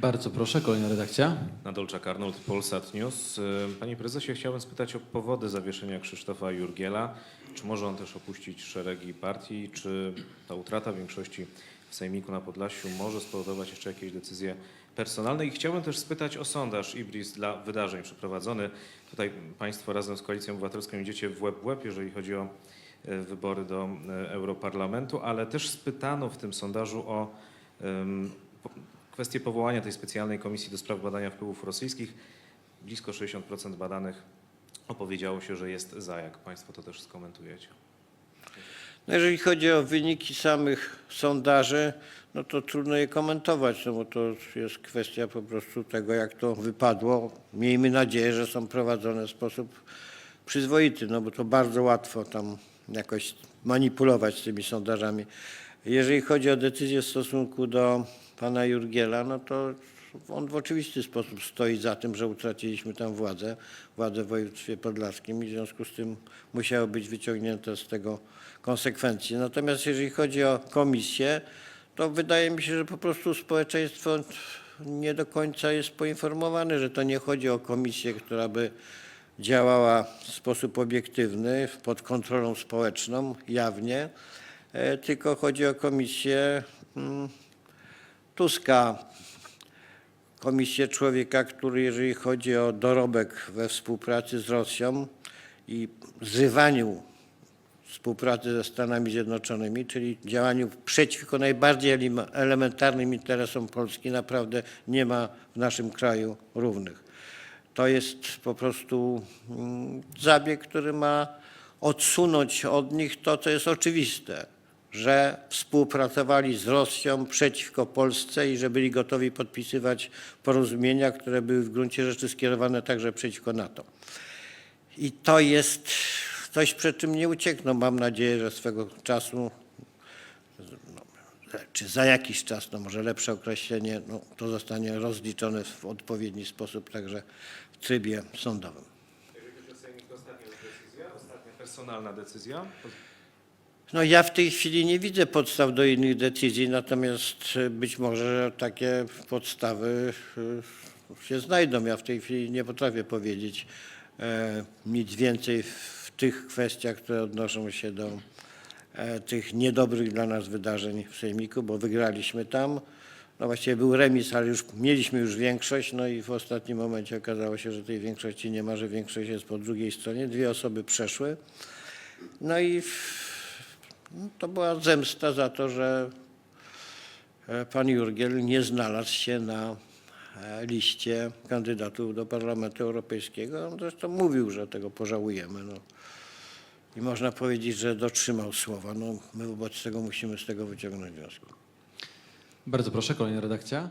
Bardzo proszę, kolejna redakcja. Nadolczak Arnold, Polsat News. Y, Panie prezesie, chciałbym spytać o powody zawieszenia Krzysztofa Jurgiela. Czy może on też opuścić szeregi partii? Czy ta utrata większości w Sejmiku na Podlasiu może spowodować jeszcze jakieś decyzje personalne? I chciałbym też spytać o sondaż IBRIS dla wydarzeń przeprowadzony. Tutaj Państwo razem z Koalicją Obywatelską idziecie w łeb w łeb, jeżeli chodzi o e, wybory do e, Europarlamentu, ale też spytano w tym sondażu o kwestię powołania tej specjalnej komisji do spraw badania wpływów rosyjskich. Blisko 60% badanych opowiedziało się, że jest za. Jak Państwo to też skomentujecie? No jeżeli chodzi o wyniki samych sondaży, no to trudno je komentować, no bo to jest kwestia po prostu tego, jak to wypadło. Miejmy nadzieję, że są prowadzone w sposób przyzwoity, no bo to bardzo łatwo tam jakoś manipulować tymi sondażami. Jeżeli chodzi o decyzję w stosunku do pana Jurgiela, no to on w oczywisty sposób stoi za tym, że utraciliśmy tam władzę, władzę w województwie podlaskim i w związku z tym musiały być wyciągnięte z tego konsekwencje. Natomiast jeżeli chodzi o komisję, to wydaje mi się, że po prostu społeczeństwo nie do końca jest poinformowane, że to nie chodzi o komisję, która by działała w sposób obiektywny, pod kontrolą społeczną, jawnie, e, tylko chodzi o komisję mm, Tuska, komisję człowieka, który jeżeli chodzi o dorobek we współpracy z Rosją i zrywaniu współpracy ze Stanami Zjednoczonymi, czyli działaniu przeciwko najbardziej elementarnym interesom Polski, naprawdę nie ma w naszym kraju równych. To jest po prostu mm, zabieg, który ma odsunąć od nich to, co jest oczywiste, że współpracowali z Rosją przeciwko Polsce i że byli gotowi podpisywać porozumienia, które były w gruncie rzeczy skierowane także przeciwko NATO. I to jest coś, przed czym nie uciekną. Mam nadzieję, że swego czasu, no, czy za jakiś czas, no może lepsze określenie, no, to zostanie rozliczone w odpowiedni sposób, także w trybie sądowym. Ostatnia personalna decyzja. No ja w tej chwili nie widzę podstaw do innych decyzji, natomiast e, być może takie podstawy e, się znajdą. Ja w tej chwili nie potrafię powiedzieć e, nic więcej w tych kwestiach, które odnoszą się do tych niedobrych dla nas wydarzeń w Sejmiku, bo wygraliśmy tam. No właściwie był remis, ale już mieliśmy już większość, no i w ostatnim momencie okazało się, że tej większości nie ma, że większość jest po drugiej stronie. Dwie osoby przeszły. No i To była zemsta za to, że e, pan Jurgiel nie znalazł się na e, liście kandydatów do Parlamentu Europejskiego. On zresztą mówił, że tego pożałujemy. No. I można powiedzieć, że dotrzymał słowa. No, my wobec tego musimy z tego wyciągnąć wnioski. Bardzo proszę, kolejna redakcja.